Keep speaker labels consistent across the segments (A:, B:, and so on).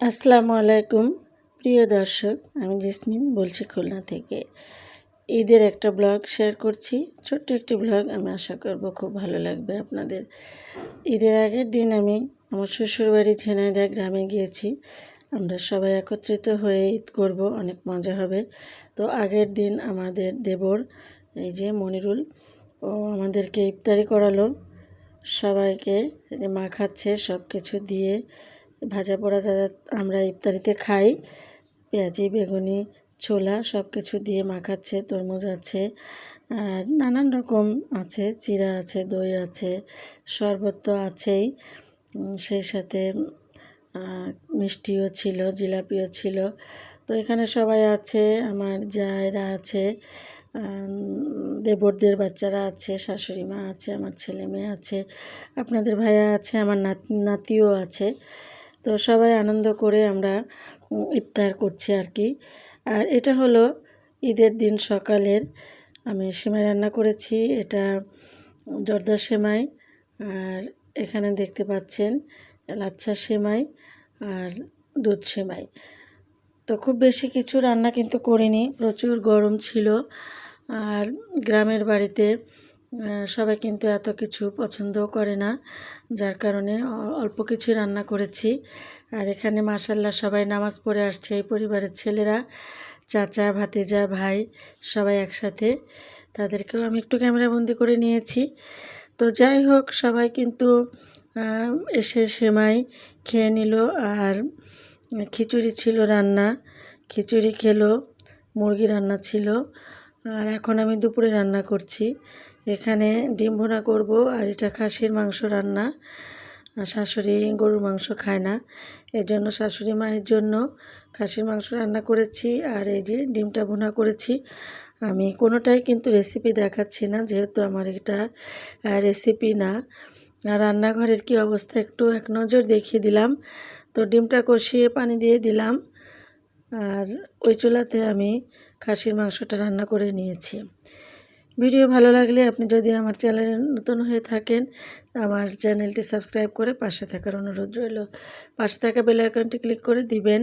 A: আসসালামু আলাইকুম। প্রিয় দর্শক, আমি জেসমিন বলছি খুলনা থেকে। ঈদের একটা ব্লগ শেয়ার করছি। ছোট্ট একটি ব্লগ আমি আশা করব খুব ভালো লাগবে আপনাদের। ঈদের আগের দিন আমি আমার শ্বশুরবাড়ি ঝেনাইদা গ্রামে গিয়েছি। আমরা সবাই একত্রিত হয়ে ঈদ করব, অনেক মজা হবে। তো আগের দিন আমাদের দেবর, এই যে মনিরুল, ও আমাদেরকে ইফতারি করালো। সবাইকে যে মা খাচ্ছে সব কিছু দিয়ে ভাজা পোড়া যা আমরা ইফতারিতে খাই, পেঁয়াজি, বেগুনি, ছোলা সব কিছু দিয়ে মাখাচ্ছে, তরমুজ আছে, আর নানান রকম আছে, চিরা আছে, দই আছে, শরবত তো আছেই। সেই সাথে মিষ্টিও ছিল, জিলাপিও ছিল। তো এখানে সবাই আছে, আমার জায়রা আছে দেবরদের বাচ্চারা আছে, শাশুড়ি মা আছে, আমার ছেলে মেয়ে আছে, আপনাদের ভাইয়া আছে, আমার নাতি, নাতিও আছে। তো সবাই আনন্দ করে আমরা ইফতার করছি আর কি। আর এটা হলো ঈদের দিন সকালের, আমি সেমাই রান্না করেছি, এটা জর্দা সেমাই, আর এখানে দেখতে পাচ্ছেন লাচ্ছা সেমাই আর দুধ সেমাই। তো খুব বেশি কিছু রান্না কিন্তু করিনি, প্রচুর গরম ছিল। আর গ্রামের বাড়িতে সবাই কিন্তু এত কিছু পছন্দও করে না, যার কারণে অল্প কিছুই রান্না করেছি। আর এখানে মাসাল্লাহ সবাই নামাজ পড়ে আসছে, এই পরিবারের ছেলেরা, চাচা, ভাতিজা, ভাই সবাই একসাথে। তাদেরকেও আমি একটু ক্যামেরাবন্দি করে নিয়েছি। তো যাই হোক, সবাই কিন্তু এসে সেমাই খেয়ে নিল। আর খিচুড়ি ছিল রান্না, খিচুড়ি খেলো, মুরগি রান্না ছিল। আর এখন আমি দুপুরে রান্না করছি। এখানে ডিম ভোনা করব আর এটা খাসির মাংস রান্না। শাশুড়ি গরুর মাংস খায় না। এই জন্য শাশুড়ি মায়ের জন্য খাসির মাংস রান্না করেছি আর এই যে ডিমটা ভুনা করেছি। আমি কোনোটাই কিন্তু রেসিপি দেখাচ্ছি না, যেহেতু আমার এটা রেসিপি না। রান্নাঘরের কি অবস্থা একটু এক নজর দেখিয়ে দিলাম। তো ডিমটা কষিয়ে পানি দিয়ে দিলাম। আর ওই চুলাতে আমি খাসির মাংসটা রান্না করে নিয়েছি। ভিডিও ভালো লাগলে আপনি যদি আমার চ্যানেলে নতুন হয়ে থাকেন, আমার চ্যানেলটি সাবস্ক্রাইব করে পাশে থাকার অনুরোধ রইল। পাশে থাকা বেল আইকনটি ক্লিক করে দিবেন।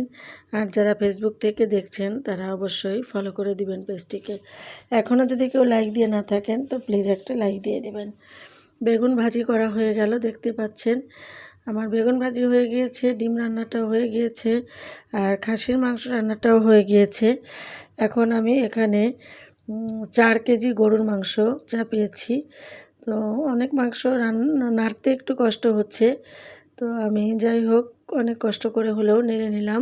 A: আর যারা ফেসবুক থেকে দেখছেন, তারা অবশ্যই ফলো করে দিবেন পেজটিকে। এখনও যদি কেউ লাইক দিয়ে না থাকেন, তো প্লিজ একটা লাইক দিয়ে দিবেন। বেগুন ভাজি করা হয়ে গেল, দেখতে পাচ্ছেন। আমার বেগুন ভাজি হয়ে গিয়েছে, ডিম রান্নাটাও হয়ে গিয়েছে, আর খাসির মাংস রান্নাটাও হয়ে গিয়েছে। এখন আমি এখানে চার কেজি গরুর মাংস চাপিয়েছি তো অনেক মাংস রান্না নাড়তে একটু কষ্ট হচ্ছে। তো আমি যাই হোক, অনেক কষ্ট করে হলেও নেড়ে নিলাম।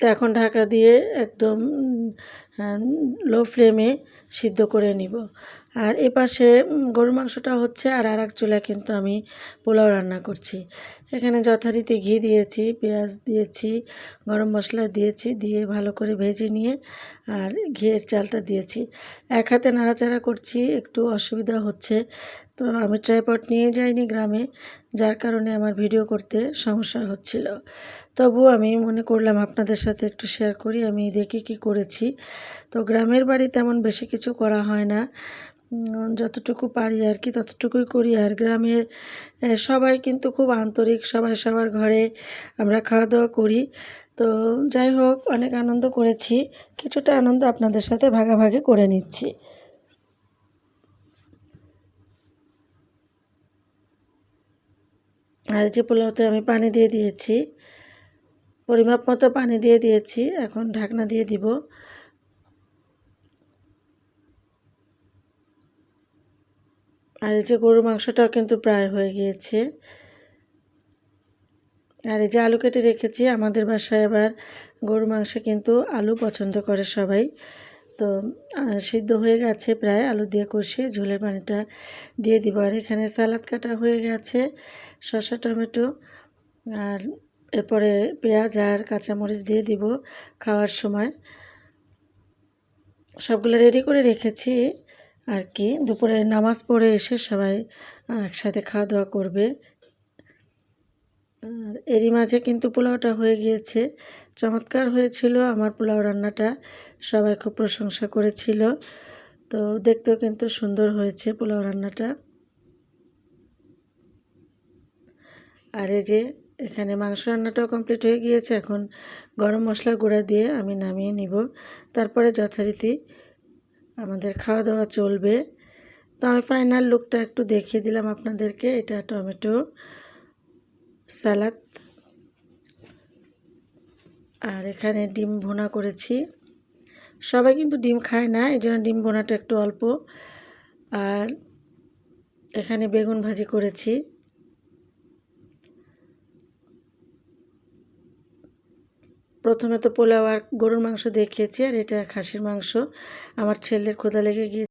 A: তো এখন ঢাকা দিয়ে একদম লো ফ্লেমে সিদ্ধ করে নিব। আর এ পাশে গরুর মাংসটা হচ্ছে আর আর এক চুলা কিন্তু আমি পোলাও রান্না করছি। এখানে যথারীতি ঘি দিয়েছি, পেঁয়াজ দিয়েছি, গরম মশলা দিয়েছি, দিয়ে ভালো করে ভেজে নিয়ে আর ঘিয়ের চালটা দিয়েছি। এক হাতে নাড়াচাড়া করছি, একটু অসুবিধা হচ্ছে। তো আমি ট্রাইপট নিয়ে যাইনি গ্রামে, যার কারণে আমার ভিডিও করতে সমস্যা হচ্ছিল। তবু আমি মনে করলাম আপনাদের সাথে একটু শেয়ার করি, আমি দেখি কি করেছি। তো গ্রামের বাড়ি তেমন বেশি কিছু করা হয় না। যতটুকু পারি আর কি, ততটুকুই করি। আর গ্রামের সবাই কিন্তু খুব আন্তরিক, সবাই সবার ঘরে আমরা খাওয়া দাওয়া করি। তো যাই হোক, অনেক আনন্দ করেছি। কিছুটা আনন্দ আপনাদের সাথে ভাগাভাগি করে নিচ্ছি। আর যে পোলাওতে আমি পানি দিয়ে দিয়েছি, পরিমাপ মতো পানি দিয়ে দিয়েছি, এখন ঢাকনা দিয়ে দিব। আর এই যে গরুর মাংসটাও কিন্তু প্রায় হয়ে গিয়েছে। আর এই যে আলু কেটে রেখেছি, আমাদের বাসায় আবার গরু মাংসে কিন্তু আলু পছন্দ করে সবাই। তো সিদ্ধ হয়ে গেছে প্রায়, আলু দিয়ে কষিয়ে ঝোলের পানিটা দিয়ে দিব। আর এখানে সালাদ কাটা হয়ে গেছে, শসা, টমেটো, আর এরপরে পেঁয়াজ আর কাঁচামরিচ দিয়ে দিব খাওয়ার সময়। সবগুলো রেডি করে রেখেছি। আর কি, দুপুরে নামাজ পড়ে এসে সবাই একসাথে খাওয়া দাওয়া করবে। আর এরই মাঝে কিন্তু পোলাওটা হয়ে গিয়েছে। চমৎকার হয়েছিল আমার পোলাও রান্নাটা। সবাই খুব প্রশংসা করেছিল। তো দেখতেও কিন্তু সুন্দর হয়েছে পোলাও রান্নাটা। আর এই যে এখানে মাংস রান্নাটাও কমপ্লিট হয়ে গিয়েছে। এখন গরম মশলার গুঁড়া দিয়ে আমি নামিয়ে নিব। তারপরে যথারীতি আমাদের খাওয়া দাওয়া চলবে। তো আমি ফাইনাল লুকটা একটু দেখিয়ে দিলাম আপনাদেরকে। এটা টমেটো সালাদ। আর এখানে ডিম ভুনা করেছি। সবাই কিন্তু ডিম খায় না এই জন্য ডিম ভুনাটা একটু অল্প। আর এখানে বেগুন ভাজি করেছি। প্রথমে তো পোলাও আর গরুর মাংস দেখিয়েছি আর এটা খাসির মাংস। আমার ছেলের খোদা লেগে গিয়ে